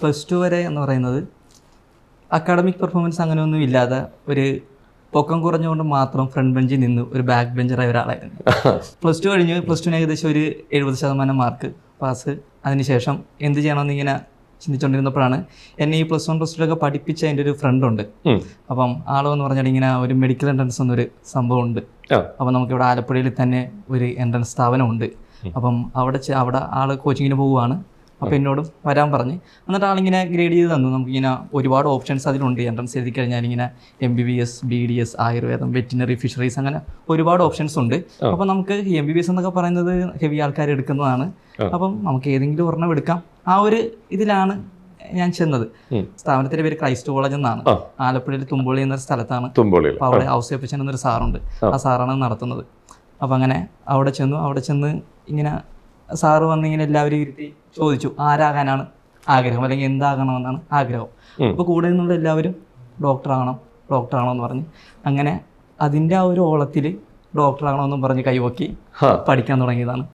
Plus two വരെ എന്ന് പറയുന്നത് അക്കാഡമിക് പെർഫോമൻസ് അങ്ങനെയൊന്നും ഇല്ലാതെ ഒരു പൊക്കം കുറഞ്ഞുകൊണ്ട് മാത്രം ഫ്രണ്ട് ബെഞ്ചിൽ നിന്ന് ഒരു ബാക്ക് ബെഞ്ചറായ ഒരാളായിരുന്നു. പ്ലസ് ടു കഴിഞ്ഞ് പ്ലസ് ടുവിന് ഏകദേശം ഒരു എഴുപത് ശതമാനം മാർക്ക് പാസ്. അതിനുശേഷം എന്ത് ചെയ്യണമെന്ന് ഇങ്ങനെ ചിന്തിച്ചുകൊണ്ടിരുന്നപ്പോഴാണ് എന്നെ ഈ പ്ലസ് വൺ പ്ലസ് ടു ഒക്കെ പഠിപ്പിച്ച എന്റെ ഒരു ഫ്രണ്ട് ഉണ്ട്. അപ്പം ആളെന്ന് പറഞ്ഞാൽ ഇങ്ങനെ ഒരു മെഡിക്കൽ എൻട്രൻസ് എന്നൊരു സംഭവം ഉണ്ട്. അപ്പം നമുക്കിവിടെ ആലപ്പുഴയിൽ തന്നെ ഒരു എൻട്രൻസ് സ്ഥാപനമുണ്ട് അപ്പം അവിടെ അവിടെ ആൾ കോച്ചിങ്ങിന് പോവുകയാണ്. അപ്പോൾ എന്നോടും വരാൻ പറഞ്ഞ്. എന്നിട്ട് ആളിങ്ങനെ ഗ്രേഡ് ചെയ്ത് തന്നു. നമുക്കിങ്ങനെ ഒരുപാട് ഓപ്ഷൻസ് അതിലുണ്ട്. എൻട്രൻസ് എഴുതി കഴിഞ്ഞാൽ ഇങ്ങനെ M B B S B D S ആയുർവേദം വെറ്റിനറി ഫിഷറീസ് അങ്ങനെ ഒരുപാട് ഓപ്ഷൻസ് ഉണ്ട്. അപ്പോൾ നമുക്ക് എം ബി ബി എസ് എന്നൊക്കെ പറയുന്നത് ഹെവി ആൾക്കാർ എടുക്കുന്നതാണ്. അപ്പം നമുക്ക് ഏതെങ്കിലും ഒരെണ്ണം എടുക്കാം. ആ ഒരു ഇതിലാണ് ഞാൻ ചെന്നത്. സ്ഥാപനത്തിന്റെ പേര് ക്രൈസ്റ്റ് കോളേജ് എന്നാണ്. ആലപ്പുഴയിൽ തുമ്പോളി എന്നൊരു സ്ഥലത്താണ്. അപ്പോൾ അവിടെ ഔസേപ്പച്ചൻ എന്നൊരു സാറുണ്ട്. ആ സാറാണ് നടത്തുന്നത്. അപ്പം അങ്ങനെ അവിടെ ചെന്നു. അവിടെ ചെന്ന് ഇങ്ങനെ സാറ് വന്നിങ്ങനെ എല്ലാവരും ഇരുത്തി ചോദിച്ചു ആരാകാനാണ് ആഗ്രഹം അല്ലെങ്കിൽ എന്താകണമെന്നാണ് ആഗ്രഹം. അപ്പൊ അപ്പോൾ കൂടെ നിന്നുള്ള എല്ലാവരും ഡോക്ടറാകണം ഡോക്ടറാണോ എന്ന് പറഞ്ഞ് അങ്ങനെ അതിന്റെ ആ ഒരു ഓളത്തിൽ ഡോക്ടറാകണമെന്നും പറഞ്ഞ് കൈവക്കി പഠിക്കാൻ തുടങ്ങിയതാണ്.